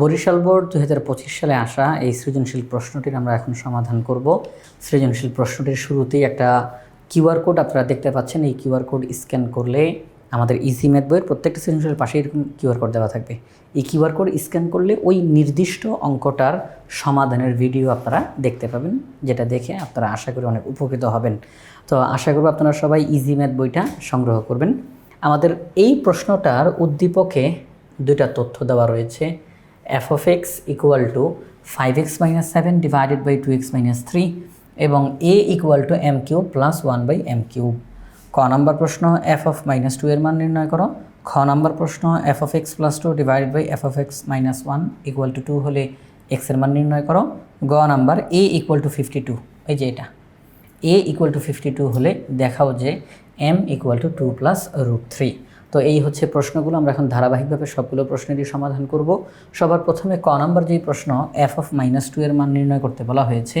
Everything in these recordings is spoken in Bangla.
বরিশাল বোর্ড দু হাজার পঁচিশ সালে আসা এই সৃজনশীল প্রশ্নটির আমরা এখন সমাধান করব। সৃজনশীল প্রশ্নটির শুরুতেই একটা কিউআর কোড আপনারা দেখতে পাচ্ছেন। এই কিউআর কোড স্ক্যান করলে আমাদের ইজি ম্যাথ বইয়ের প্রত্যেকটা সৃজনশীল পাশে এরকম কিউআর কোড দেওয়া থাকবে। এই কিউআর কোড স্ক্যান করলে ওই নির্দিষ্ট অঙ্কটার সমাধানের ভিডিও আপনারা দেখতে পাবেন, যেটা দেখে আপনারা আশা করি অনেক উপকৃত হবেন। তো আশা করব আপনারা সবাই ইজি ম্যাথ বইটা সংগ্রহ করবেন। আমাদের এই প্রশ্নটার উদ্দীপকে দুইটা তথ্য দেওয়া রয়েছে। F of X equal to five X minus seven divided by two X minus three এবং A equal to M cube plus one by M cube ক নাম্বার প্রশ্ন এফ অফ মাইনাস টু এর মান নির্ণয় করো। খ নাম্বার প্রশ্ন F of X plus two divided by F of X minus one equal to two হলে এক্সের মান নির্ণয় করো। গ number A equal to fifty two এই যে এটা। A equal to fifty two হলে দেখাও যে M equal to two plus root three তো এই হচ্ছে প্রশ্নগুলো। আমরা এখন ধারাবাহিকভাবে সবগুলো প্রশ্নেরই সমাধান করব। সবার প্রথমে ক নাম্বার যেই প্রশ্ন এফ অফ মাইনাস টু এর মান নির্ণয় করতে বলা হয়েছে,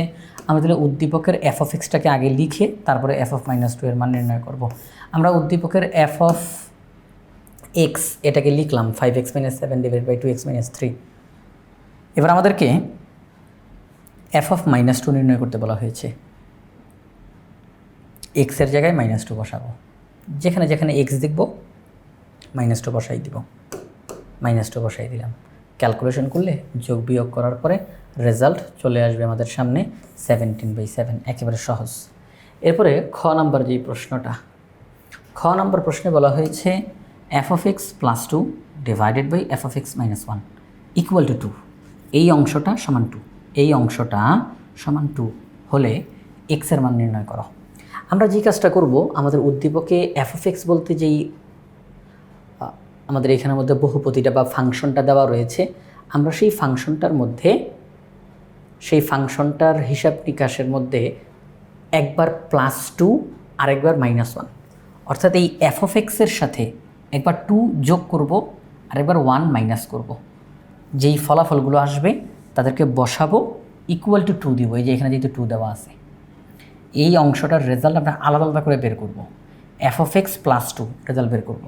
আমরা তাহলে উদ্দীপকের এফ অফ এক্সটাকে আগে লিখে তারপরে এফ অফ মাইনাস টু এর মান নির্ণয় করব। আমরা উদ্দীপকের এফ অফ এক্স এটাকে লিখলাম five X minus seven divide by two X minus three এবার আমাদেরকে এফ অফ মাইনাস টু নির্ণয় করতে বলা হয়েছে। এক্সের জায়গায় মাইনাস টু বসাবো। যেখানে যেখানে এক্স দেখব মাইনাস টু বসাই দিব। মাইনাস টু বসাই দিলাম। ক্যালকুলেশন করলে যোগ বিয়োগ করার পরে রেজাল্ট চলে আসবে আমাদের সামনে সেভেন্টিন বাই সেভেন, একেবারে সহজ। এরপরে খ নাম্বার যেই প্রশ্নটা, খ নাম্বার প্রশ্নে বলা হয়েছে F of X plus two divided by F of X minus one equal to two এই অংশটা সমান টু এই অংশটা সমান টু হলে এক্সের মান নির্ণয় করো। আমরা যে কাজটা করব, আমাদের উদ্দীপকে এফ অফ এক্স বলতে যেই আমাদের এখানের মধ্যে বহুপতিটা বা ফাংশনটা দেওয়া রয়েছে। আমরা সেই ফাংশনটার মধ্যে, সেই ফাংশনটার হিসাব নিকাশের মধ্যে একবার প্লাস টু আর একবার মাইনাস ওয়ান অর্থাৎ এই এফ অফ এক্সের সাথে একবার টু যোগ করব আর একবার ওয়ান মাইনাস করব। যেই ফলাফলগুলো আসবে, তাদেরকে বসাবো ইকুয়াল টু টু দিব। এই যে এখানে যেহেতু টু দেওয়া আছে। এই অংশটার রেজাল্ট আমরা আলাদা আলাদা করে বের করব। F of X plus two result বের করব।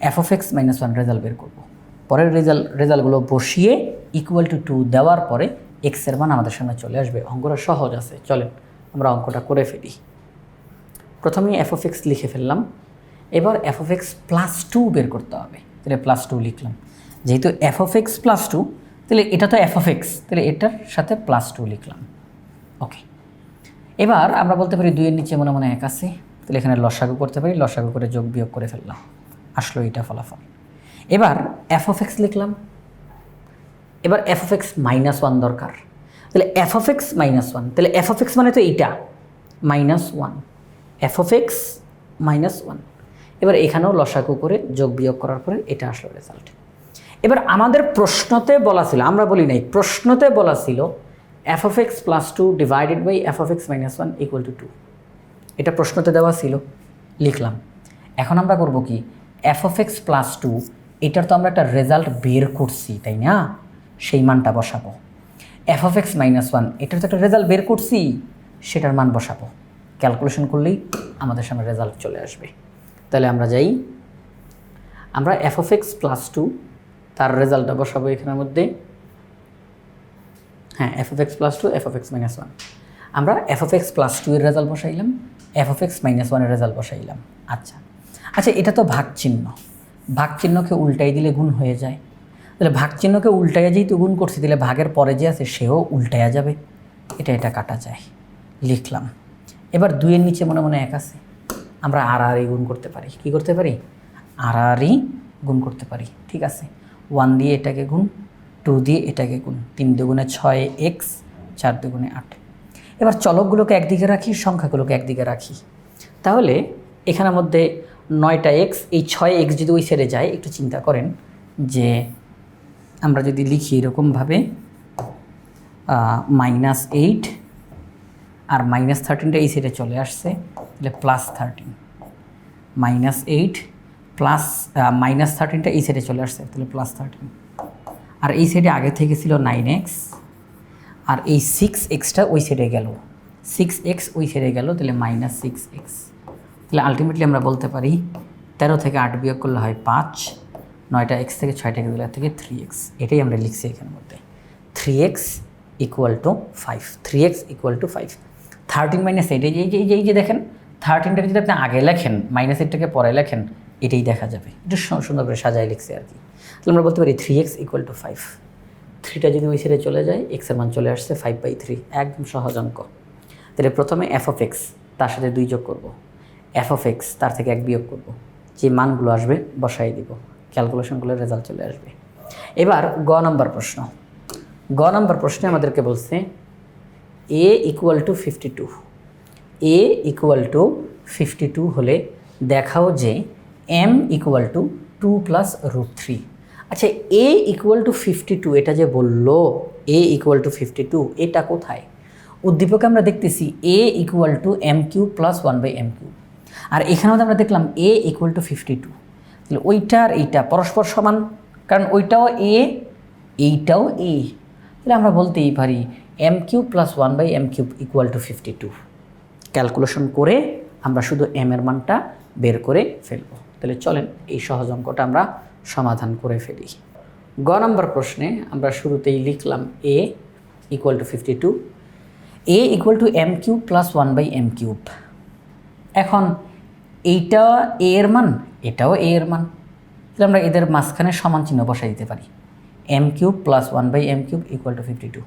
F of X minus one result বের করব। পরের রেজাল্ট রেজাল্টগুলো বসিয়ে ইকুয়াল টু টু দেওয়ার পরে এক্সের মান আমাদের সামনে চলে আসবে। অঙ্কটা সহজ আছে, চলেন আমরা অঙ্কটা করে ফেলি। প্রথমে এফ অফ এক্স লিখে ফেললাম। এবার F of X plus two বের করতে হবে। তাহলে প্লাস টু লিখলাম। যেহেতু F of X plus two তাহলে এটা তো এফ অফ এক্স তাহলে এটার সাথে প্লাস টু লিখলাম। ওকে এবার আমরা বলতে পারি দুইয়ের নিচে মনে মনে এক আছে। তাহলে এখানে লসাগু করতে পারি, লসাগু করে যোগ বিয়োগ করে ফেললাম। আসলো এটা ফলাফল। এবার এফ অফ এক্স লিখলাম। এবার F of X minus one দরকার। তাহলে F of X minus one তাহলে এফ অফ এক্স মানে তো এইটা। Minus one F of X minus one এবার এখানেও লসাগু করে যোগ বিয়োগ করার পরে এটা আসলো রেজাল্ট এবার আমাদের প্রশ্নতে বলা ছিল, আমরা বলি নাই, প্রশ্নতে বলা ছিল F of X plus two divided by F of X minus one equal to two এটা প্রশ্নতে দেওয়া ছিল। লিখলাম। এখন আমরা করব কি? F of X plus two এটার তো আমরা একটা রেজাল্ট বের করছি, তাই না? সেই মানটা বসাবো। F of X minus one এটার তো একটা রেজাল্ট বের করছি, সেটার মান বসাবো। ক্যালকুলেশন করলেই আমাদের সামনে রেজাল্ট চলে আসবে। তাহলে আমরা যাই। আমরা F of X plus two তার রেজাল্টটা বসাবো এখানের মধ্যে। হ্যাঁ F of X plus two F of X minus one আমরা F of X plus two এর রেজাল্ট বসাইলাম এফ অফ এক্স মাইনাস ওয়ানের রেজাল্ট বসাইলাম। আচ্ছা আচ্ছা এটা তো ভাগ চিহ্ন ভাগ চিহ্নকে উল্টাই দিলে গুণ হয়ে যায়। তাহলে ভাগ চিহ্নকে উল্টাইয়া যেহেতু গুণ করছি, তাহলে ভাগের পরে যে আছে, সেও উল্টাইয়া যাবে। এটা এটা কাটা যায়। লিখলাম। এবার দুইয়ের নিচে মনে মনে এক আছে। আমরা আর, আরই গুণ করতে পারি। কি করতে পারি? আর, আরই গুণ করতে পারি। ঠিক আছে? ওয়ান দিয়ে এটাকে গুণ, টু দিয়ে এটাকে গুণ। তিন দুগুণে ছয় এক্স, চার দুগুণে আট। এবার চলকগুলোকে একদিকে রাখি, সংখ্যাগুলোকে একদিকে রাখি। তাহলে এখানের মধ্যে নয়টা এক্স এই ছয় এক্স যদি ওই সাইডে যায়, একটু চিন্তা করেন যে আমরা যদি লিখি এরকমভাবে মাইনাস এইট আর মাইনাস থার্টিনটা এই সাইডে চলে আসছে, তাহলে plus thirteen minus eight plus minus থার্টিনটা এই সাইডে চলে আসছে, তাহলে প্লাস থার্টিন আর এই সাইডে আগে থেকে ছিল নাইন এক্স আর এই সিক্স এক্সটা ওই সাইডে গেল। সিক্স এক্স ওই সাইডে গেল, তাহলে মাইনাস সিক্স এক্স তাহলে আলটিমেটলি আমরা বলতে পারি তেরো থেকে আট বিয়োগ করলে হয় পাঁচ, নয়টা এক্স থেকে ছয়টা এক্স দিলে থেকে থ্রি এক্স এটাই আমরা লিখছি এখানের মধ্যে। Three X equal to five three X equal to five thirteen minus eight এই যে, এই যে- দেখেন থার্টিনটাকে যদি আপনি আগে লেখেন মাইনাস এইটটাকে পরে লেখেন, এটাই দেখা যাবে। একটু সুন্দর করে সাজায় লিখছি আর কি। তাহলে আমরা বলতে পারি three X equal to five থ্রিটা যদি ওই সাইডে চলে যায় এক্সের মান চলে আসছে ফাইভ বাই থ্রি একদম সহজ অঙ্ক। তাহলে প্রথমে এফ অফ এক্স তার সাথে দুই যোগ করব। এফ অফ এক্স তার থেকে এক বিয়োগ করব। যে মানগুলো আসবে, বসাই দিব। ক্যালকুলেশনগুলোর রেজাল্ট চলে আসবে। এবার গ নম্বর প্রশ্ন। গ নম্বর প্রশ্নে আমাদেরকে বলছে A equal to fifty two A equal to fifty two হলে দেখাও যে M equal to two plus root three আচ্ছা A equal to fifty two এটা যে বলল A equal to fifty two এটা কোথায়? উদ্দীপকে আমরা দেখতেছি A equal to M cube plus one by M cube আর এখানেও আমরা দেখলাম A equal to fifty two তাহলে ওইটা আর এইটা পরস্পর সমান, কারণ ওইটাও এ এইটাও এ তাহলে আমরা বলতেই পারি M cube plus one by M cube equal to fifty two calculation করে আমরা শুধু এম এর মানটা বের করে ফেলব। তাহলে চলেন এই সহজ অঙ্কটা আমরা সমাধান করে ফেলি। গ নম্বর প্রশ্নে আমরা শুরুতেই লিখলাম A equal to fifty two A equal to M cube plus one by M cube এখন এইটা এ এর মান, এটাও এ এর মান। তাহলে আমরা এদের মাঝখানে সমান চিহ্ন বসাই দিতে পারি। M cube plus one by M cube equal to fifty two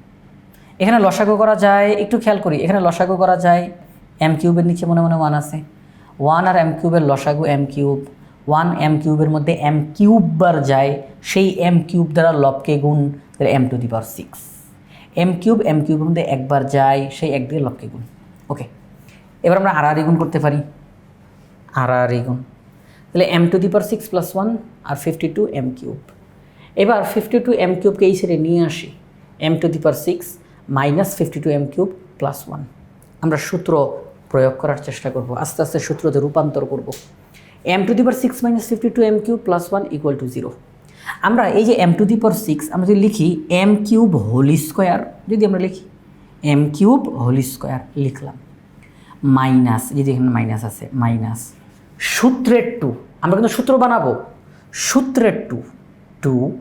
এখানে লসাগু করা যায়, একটু খেয়াল করি, এখানে লসাগু করা যায় এম কিউবের নিচে মনে মনে ওয়ান আছে। ওয়ান আর এম কিউবের লসাগু এম কিউব। ওয়ান এম কিউবের মধ্যে এম কিউব বার যায়, সেই এম কিউব দ্বারা লবকে গুণ, তাহলে M to the power six M cube M কিউবের মধ্যে একবার যায়, সেই এক দিয়ে লবকে গুণ। ওকে এবার আমরা আর গুণ করতে পারি। আর গুণ তাহলে M to the power six plus one R fifty two M cube এবার ফিফটি টু এম কিউবকে এই সাইডে নিয়ে আসি। M to the power six minus fifty two M cube plus one আমরা সূত্র প্রয়োগ করার চেষ্টা করব। আস্তে আস্তে সূত্রতে রূপান্তর করব। M to the power six minus fifty two M cube plus one equal to zero আমরা এই যে M to the power six আমরা যদি লিখি এম কিউব হোল স্কোয়ার যদি আমরা লিখি এম কিউব হোল স্কোয়ার লিখলাম। মাইনাস যদি এখানে মাইনাস আছে মাইনাস সূত্রের টু। আমরা কিন্তু সূত্র বানাবো। সূত্রের টু। টু,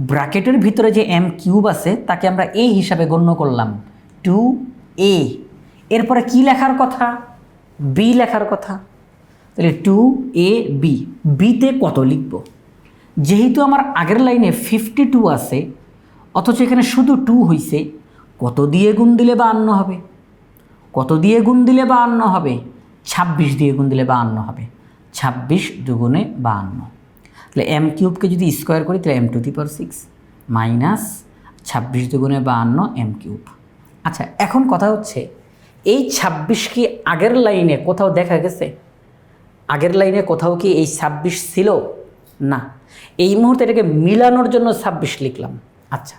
ব্র্যাকেটের ভিতরে যে এম কিউব আছে, তাকে আমরা এ হিসাবে গণ্য করলাম। Two, A. এরপরে কি লেখার কথা? বি লেখার কথা। তাহলে টু, এ, বি। বিতে কত লিখব? যেহেতু আমার আগের লাইনে ফিফটি টু আছে, অথচ এখানে শুধু টু হইছে, কত দিয়ে গুণ দিলে বা আন্ন হবে? কত দিয়ে গুণ দিলে বা আন্ন হবে? ছাব্বিশ দিয়ে গুণ দিলে বা আন্ন হবে। ছাব্বিশ দুগুণে বাহান্ন। তাহলে এম কিউবকে যদি স্কোয়ার করি, তাহলে M to the power six minus ছাব্বিশ দুগুণে বাহান্ন এম কিউব। আচ্ছা এখন কথা হচ্ছে, এই ছাব্বিশ কি আগের লাইনে কোথাও দেখা গেছে? আগের লাইনে কোথাও কি এই ছাব্বিশ ছিল? না। এই মুহূর্তে এটাকে মিলানোর জন্য ছাব্বিশ লিখলাম। আচ্ছা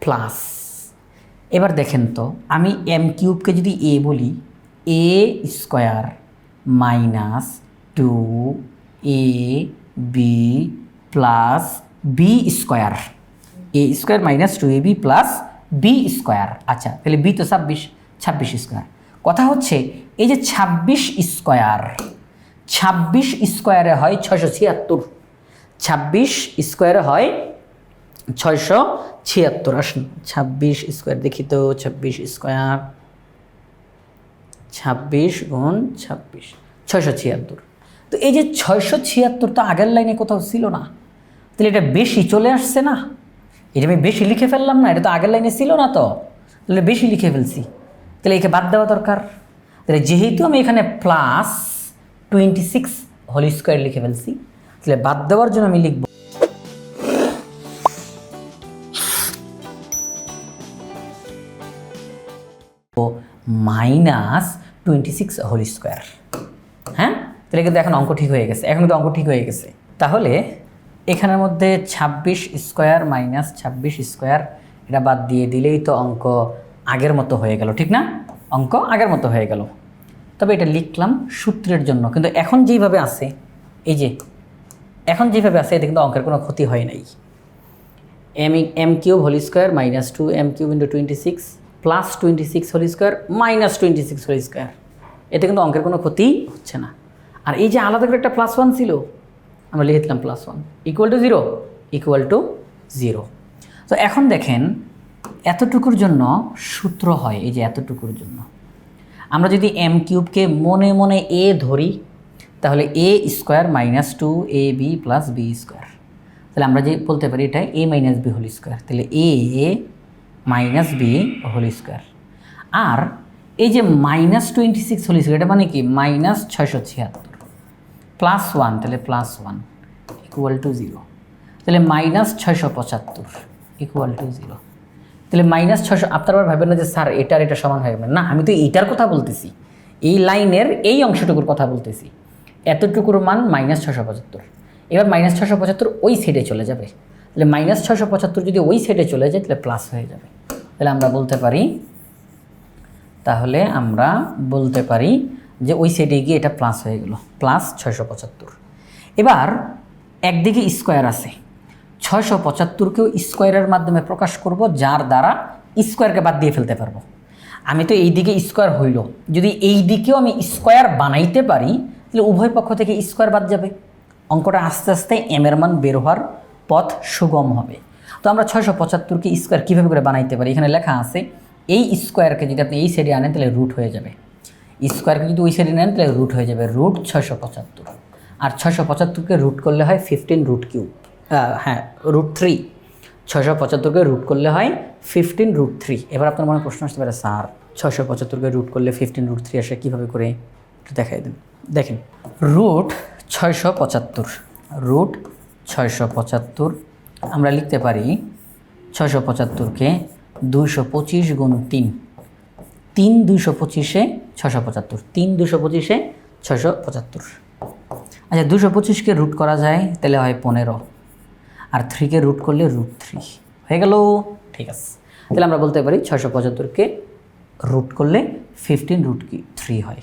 প্লাস এবার দেখেন তো, আমি এম কিউবকে যদি এ বলি A square minus two A B plus B square A square minus two A B plus B square আচ্ছা তাহলে বি তো ছাব্বিশ ছাব্বিশ স্কোয়ার কথা হচ্ছে, এই যে ছাব্বিশ স্কোয়ার ছাব্বিশ স্কোয়ারে হয় ছয়শো ছিয়াত্তর। ছাব্বিশ স্কোয়ারে হয় ছয়শো ছিয়াত্তর। আসুন, ছাব্বিশ স্কোয়ার দেখি তো, ছাব্বিশ স্কোয়ার ছাব্বিশ গুণ ছাব্বিশ, ছয়শো ছিয়াত্তর। তো এই যে ছয়শো ছিয়াত্তর তো আগের লাইনে কোথাও ছিল না। তাহলে এটা বেশি চলে আসছে না? এটা আমি বেশি লিখে ফেললাম না, এটা তো আগের লাইনে ছিল না তো। তাহলে বেশি লিখে ফেলছি। তাহলে একে বাদ দেওয়া দরকার। তাহলে যেহেতু আমি এখানে plus twenty six whole square লিখে ফেলছি, তাহলে বাদ দেওয়ার জন্য আমি লিখব minus twenty six whole square হ্যাঁ? তাহলে কিন্তু এখন অঙ্ক ঠিক হয়ে গেছে। এখন কিন্তু অঙ্ক ঠিক হয়ে গেছে। তাহলে এখানের মধ্যে ছাব্বিশ স্কোয়ার মাইনাস ছাব্বিশ স্কোয়ার এটা বাদ দিয়ে দিলেই তো অঙ্ক আগের মতো হয়ে গেল, ঠিক না? অঙ্ক আগের মতো হয়ে গেল। তবে এটা লিখলাম সূত্রের জন্য। কিন্তু এখন যেইভাবে আছে, এই যে, এখন যেভাবে আছে, এতে কিন্তু অঙ্কের কোনো ক্ষতি হয় নাই। M M cube whole square minus two M cube into twenty six plus twenty six whole square minus twenty six whole square এতে কিন্তু অঙ্কের কোনো ক্ষতি হচ্ছে না। আর এই যে আলাদা করে একটা প্লাস ওয়ান ছিল, আমরা লিখে দিলাম plus one equal to zero equal to zero তো এখন দেখেন, এতটুকুর জন্য সূত্র হয়, এই যে এতটুকুর জন্য। আমরা যদি এম কিউবকে মনে মনে এ ধরি, তাহলে A square minus two A B plus B square তাহলে আমরা যে বলতে পারি, এটা A minus B whole square তাহলে A minus B whole square আর এই যে মাইনাস টোয়েন্টি সিক্স হোল এটা মানে কি? মাইনাস ছয়শো ছিয়াত্তর। প্লাস ওয়ান তাহলে plus one equal to zero তাহলে মাইনাস ছয়শো পঁচাত্তর ইকুয়াল টু জিরো তাহলে মাইনাস ছশো আপনার আবার ভাবেন না যে, স্যার, এটার এটা সমান হয়ে যাবে না, আমি তো এইটার কথা বলতেছি। এই লাইনের এই অংশটুকুর কথা বলতেছি। এতটুকুর মান মাইনাস ছশো পঁচাত্তর। এবার মাইনাস ছশো পঁচাত্তর ওই সেটে চলে যাবে। তাহলে মাইনাস ছশো পঁচাত্তর যদি ওই সেটে চলে যায়, তাহলে প্লাস হয়ে যাবে। তাহলে আমরা বলতে পারি তাহলে আমরা বলতে পারি যে ওই সাইডে গিয়ে এটা প্লাস হয়ে গেল প্লাস ছয়শো পঁচাত্তর। এবার একদিকে স্কোয়ার আছে, ছয়শো পঁচাত্তরকেও স্কোয়ারের মাধ্যমে প্রকাশ করব, যার দ্বারা স্কোয়ারকে বাদ দিয়ে ফেলতে পারব। আমি তো এই দিকে স্কোয়ার হইল, যদি এই দিকেও আমি স্কোয়ার বানাইতে পারি, তাহলে উভয় পক্ষ থেকে স্কোয়ার বাদ যাবে। অঙ্কটা আস্তে আস্তে এম এর মান বের হওয়ার পথ সুগম হবে। তো আমরা ছয়শো পঁচাত্তরকে স্কোয়ার কীভাবে করে বানাইতে পারি? এখানে লেখা আছে এই স্কোয়ারকে যদি আপনি এই সাইডে আনেন, তাহলে রুট হয়ে যাবে। স্কোয়ারকে যদি ওই সাইডে নেন, তাহলে রুট হয়ে যাবে। রুট ছশো পঁচাত্তর। আর ছশো পঁচাত্তরকে রুট করলে হয় ফিফটিন রুট কিউব হ্যাঁ রুট থ্রি ছশো পঁচাত্তরকে রুট করলে হয় ফিফটিন রুট থ্রি এবার আপনার মনে প্রশ্ন আসতে পারে, স্যার ছশো পঁচাত্তরকে রুট করলে ফিফটিন রুট থ্রি আসে কীভাবে করে? একটু দেখাই দেন। দেখেন রুট ছয়শো পঁচাত্তর। রুট ছয়শো পঁচাত্তর। আমরা লিখতে পারি ছশো পঁচাত্তরকে দুইশো পঁচিশ গুণ তিন। তিন দুইশো পঁচিশে ছশো পঁচাত্তর। তিন দুশো পঁচিশে ছশো পঁচাত্তর। আচ্ছা দুশো পঁচিশকে রুট করা যায়, তাহলে হয় পনেরো। আর থ্রিকে রুট করলে রুট থ্রি হয়ে গেল? ঠিক আছে। তাহলে আমরা বলতে পারি ছশো পঁচাত্তরকে রুট করলে ফিফটিন রুট কি থ্রি হয়।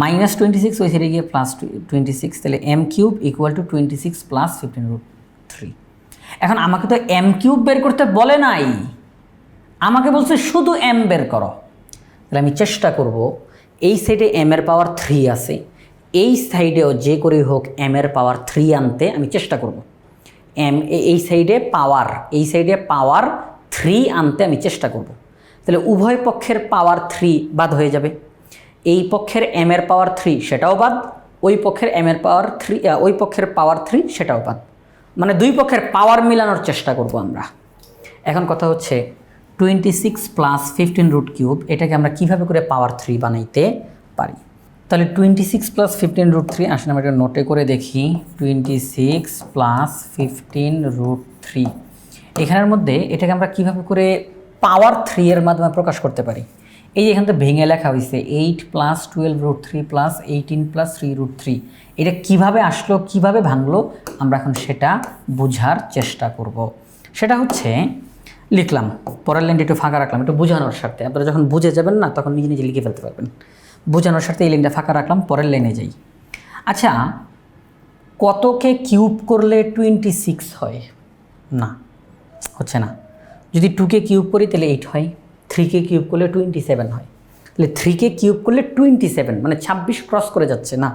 মাইনাস টোয়েন্টি সিক্স ওই সাইডে গিয়ে প্লাস টোয়েন্টি সিক্স তাহলে M cube equal to twenty six plus fifteen root three এখন আমাকে তো এম কিউব বের করতে বলে নাই। আমাকে বলছে, শুধু এম বের করো। তাহলে আমি চেষ্টা করব, এই সাইডে এম এর পাওয়ার থ্রি আছে। এই সাইডেও যে করেই হোক এম এর পাওয়ার থ্রি আনতে আমি চেষ্টা করব। এম এই সাইডে পাওয়ার এই সাইডে পাওয়ার থ্রি আনতে আমি চেষ্টা করব। তাহলে উভয় পক্ষের পাওয়ার থ্রি বাদ হয়ে যাবে। এই পক্ষের এম এর পাওয়ার থ্রি সেটাও বাদ, ওই পক্ষের এম এর পাওয়ার থ্রি ওই পক্ষের পাওয়ার থ্রি সেটাও বাদ। মানে দুই পক্ষের পাওয়ার মিলানোর চেষ্টা করব আমরা। এখন কথা হচ্ছে twenty six plus fifteen root cube এটাকে আমরা কীভাবে করে পাওয়ার থ্রি বানাইতে পারি? তাহলে twenty six plus fifteen root three আসলে আমরা এটা নোটে করে দেখি, twenty six plus fifteen root three এখানের মধ্যে এটাকে আমরা কীভাবে করে পাওয়ার থ্রি এর মাধ্যমে প্রকাশ করতে পারি? এই এখান থেকে ভেঙে লেখা হয়েছে eight plus twelve root three plus eighteen plus three root three এটা কীভাবে আসলো, কীভাবে ভাঙলো, আমরা এখন সেটা বোঝার চেষ্টা করব। সেটা হচ্ছে লিখলাম, পরের লাইনটা একটু ফাঁকা রাখলাম, একটু বোঝানোর স্বার্থে। আপনারা যখন বুঝে যাবেন না, তখন নিজে নিজে লিখে ফেলতে পারবেন। বোঝানোর স্বার্থে এই লাইনটা ফাঁকা রাখলাম, পরের লাইনে যাই। আচ্ছা কতকে কিউব করলে টোয়েন্টি সিক্স হয়? না, হচ্ছে না। যদি টুকে কিউব করি, তাহলে এইট হয়। থ্রিকে কিউব করলে টোয়েন্টি সেভেন হয়। তাহলে থ্রিকে কিউব করলে টোয়েন্টি সেভেন মানে ছাব্বিশ ক্রস করে যাচ্ছে, না।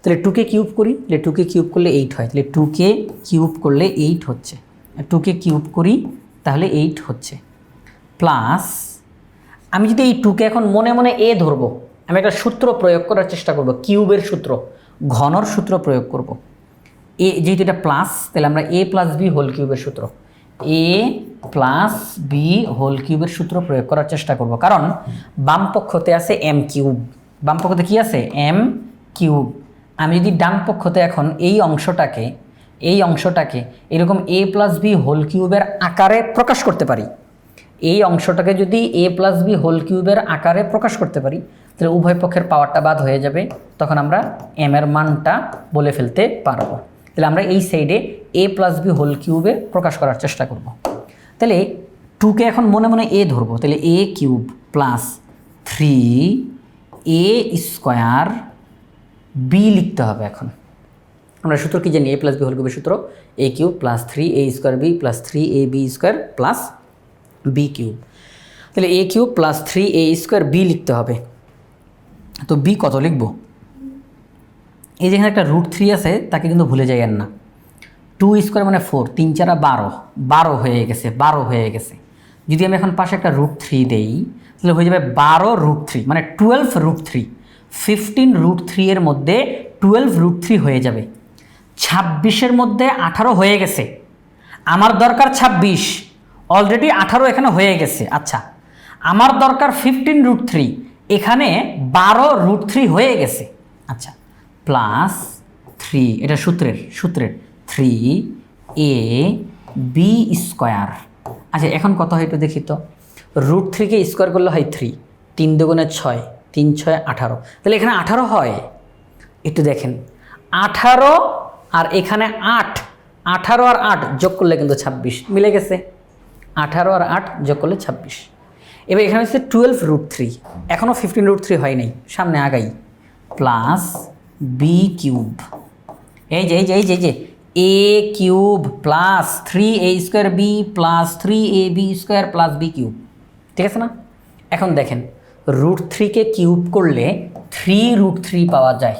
তাহলে টুকে কিউব করি, তাহলে টুকে কিউব করলে এইট হয়। তাহলে টুকে কিউব করলে এইট হচ্ছে। টুকে কিউব করি তাহলে এইট হচ্ছে। প্লাস আমি যদি এই টুকে এখন মনে মনে এ ধরবো, আমি একটা সূত্র প্রয়োগ করার চেষ্টা করব, কিউবের সূত্র, ঘনর সূত্র প্রয়োগ করব। এ যেহেতু এটা প্লাস তাহলে আমরা এ প্লাস বি হোল কিউবের সূত্র এ প্লাস বি হোল কিউবের সূত্র প্রয়োগ করার চেষ্টা করব। কারণ বাম পক্ষতে আছে এম কিউব বাম পক্ষতে কী আছে? এম কিউব আমি যদি ডান পক্ষতে এখন এই অংশটাকে এই অংশটাকে এরকম এ প্লাস বি হোল কিউবের আকারে প্রকাশ করতে পারি। এই অংশটাকে যদি এ প্লাস বি হোল কিউবের আকারে প্রকাশ করতে পারি, তাহলে উভয় পক্ষের পাওয়ারটা বাদ হয়ে যাবে। তখন আমরা এম এর মানটা বলে ফেলতে পারব। তাহলে আমরা এই সাইডে এ প্লাস বি হোল কিউবে প্রকাশ করার চেষ্টা করব। তাহলে টুকে এখন মনে মনে এ ধরবো। তাহলে A cube plus three A square B লিখতে হবে এখন। আমরা সূত্র কি জানি? এ প্লাস বি হোল কিউবের সূত্র। A cube plus three A square B plus three A B square plus B cube তাহলে A cube plus three A square B লিখতে হবে। তো বি কত লিখব? এই যেখানে একটা রুট থ্রি আছে, তাকে কিন্তু ভুলে যাইয়েন না। টু স্কোয়ার মানে ফোর তিন চারা বারো। বারো হয়ে গেছে, বারো হয়ে গেছে। যদি আমি এখন পাশে একটা রুট থ্রি দেই, তাহলে হয়ে যাবে বারো রুট থ্রি মানে twelve root three fifteen root three এর মধ্যে টুয়েলভ রুট থ্রি হয়ে যাবে। ছাব্বিশের মধ্যে আঠারো হয়ে গেছে। আমার দরকার ছাব্বিশ। অলরেডি আঠারো এখানে হয়ে গেছে। আচ্ছা আমার দরকার ফিফটিন রুট থ্রি এখানে বারো রুট থ্রি হয়ে গেছে। আচ্ছা প্লাস থ্রি এটা সূত্রের সূত্রের। থ্রি এ বি স্কোয়ার আচ্ছা এখন কত হয় একটু দেখি তো। রুট থ্রিকে স্কোয়ার করলে হয় থ্রি তিন দুগুণে ছয়, তিন ছয় আঠারো। তাহলে এখানে আঠারো হয়। একটু দেখেন। আঠারো আর এখানে আট, আঠারো আর আট যোগ করলে কিন্তু ছাব্বিশ। মিলে গেছে। আঠারো আর আট যোগ করলে ছাব্বিশ। এবার এখানে হচ্ছে টুয়েলভ রুট থ্রি এখনও ফিফটিন রুট থ্রি হয় নাই। সামনে আগাই। প্লাস বি কিউব এই যে এই যে এই যে এই যে A cube plus three A square B plus three A B square plus B cube ঠিক আছে না? এখন দেখেন রুট থ্রিকে কিউব করলে থ্রি রুট থ্রি পাওয়া যায়।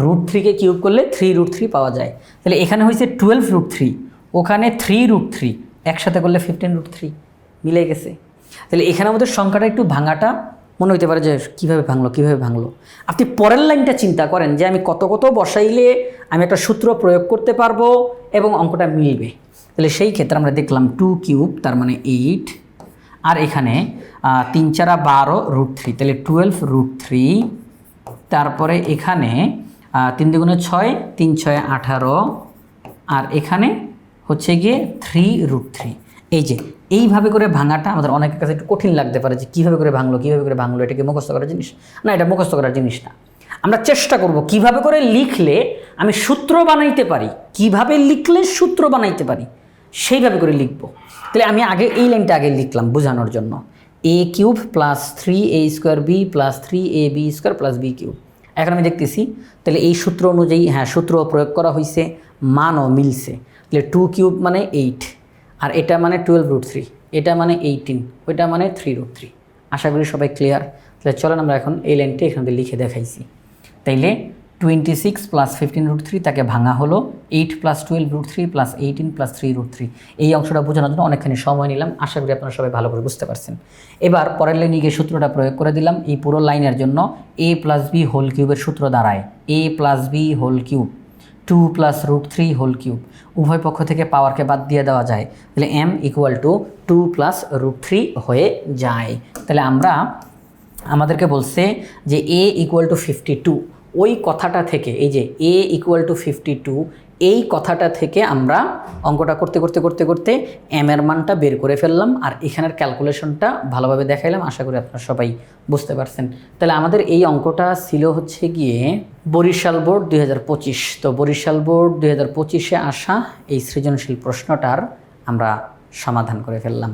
রুট থ্রিকে কিউব করলে থ্রি রুট থ্রি পাওয়া যায়। তাহলে এখানে হয়েছে টুয়েলভ রুট থ্রি ওখানে থ্রি রুট থ্রি একসাথে করলে ফিফটিন রুট থ্রি মিলে গেছে। তাহলে এখানে আমাদের সংখ্যাটা একটু ভাঙাটা, মনে হতে পারে যে কীভাবে ভাঙলো কীভাবে ভাঙলো। আপনি পরের লাইনটা চিন্তা করেন যে আমি কত কত বসাইলে আমি একটা সূত্র প্রয়োগ করতে পারব এবং অঙ্কটা মিলবে। তাহলে সেই ক্ষেত্রে আমরা দেখলাম টু কিউব তার মানে এইট আর এখানে তিন চারা বারো রুট থ্রি তাহলে টুয়েলভ রুট থ্রি তারপরে এখানে তিন দুগুণে ছয়, তিন ছয় আঠারো। আর এখানে হচ্ছে গিয়ে থ্রি রুট থ্রি এই যে, এইভাবে করে ভাঙাটা আমাদের অনেকের কাছে একটু কঠিন লাগতে পারে যে কীভাবে করে ভাঙলো, কীভাবে করে ভাঙলো, এটাকে মুখস্থ করার জিনিস? না, এটা মুখস্থ করার জিনিস না। আমরা চেষ্টা করব কীভাবে করে লিখলে আমি সূত্র বানাইতে পারি, কীভাবে লিখলে সূত্র বানাইতে পারি, সেইভাবে করে লিখব। তাহলে আমি আগে এই লাইনটা আগে লিখলাম বোঝানোর জন্য। A cube plus three A square B plus three A B square plus B cube এখন আমি দেখতেছি, তাহলে এই সূত্র অনুযায়ী হ্যাঁ সূত্র প্রয়োগ করা হয়েছে মানও মিলছে। তাহলে টু কিউব মানে এইট আর এটা মানে টুয়েলভ রুট থ্রি এটা মানে এইটিন ওইটা মানে থ্রি রুট থ্রি আশা করি সবাই ক্লিয়ার তাহলে চলেন আমরা এখন এই লাইনটা এখানে লিখে দেখাইছি। তাইলে twenty six plus fifteen root three তাকে ভাঙা হলো eight plus twelve root three plus eighteen plus three root three এই অংশটা বোঝানোর জন্য অনেকখানি সময় নিলাম, আশা করি আপনারা সবাই ভালো করে বুঝতে পারছেন। এবার পরের লাইনে গিয়ে সূত্রটা প্রয়োগ করে দিলাম, এই পুরো লাইনের জন্য এ প্লাস বি হোল কিউবের সূত্র দাঁড়ায়। A plus B whole cube two plus root three whole cube উভয় পক্ষ থেকে পাওয়ারকে বাদ দিয়ে দেওয়া যায়। তাহলে M equal to two plus root three হয়ে যায়। তাহলে আমরা, আমাদেরকে বলছে যে A equal to fifty two ওই কথাটা থেকে, এই যে A equal to fifty two এই কথাটা থেকে আমরা অঙ্কটা করতে করতে করতে করতে এম এর মানটা বের করে ফেললাম আর এখানের ক্যালকুলেশনটা ভালোভাবে দেখাইলাম। আশা করি আপনারা সবাই বুঝতে পারছেন। তাহলে আমাদের এই অঙ্কটা ছিল হচ্ছে গিয়ে বরিশাল বোর্ড দুই হাজার পঁচিশ। তো বরিশাল বোর্ড দুই হাজার পঁচিশে আসা এই সৃজনশীল প্রশ্নটার আমরা সমাধান করে ফেললাম।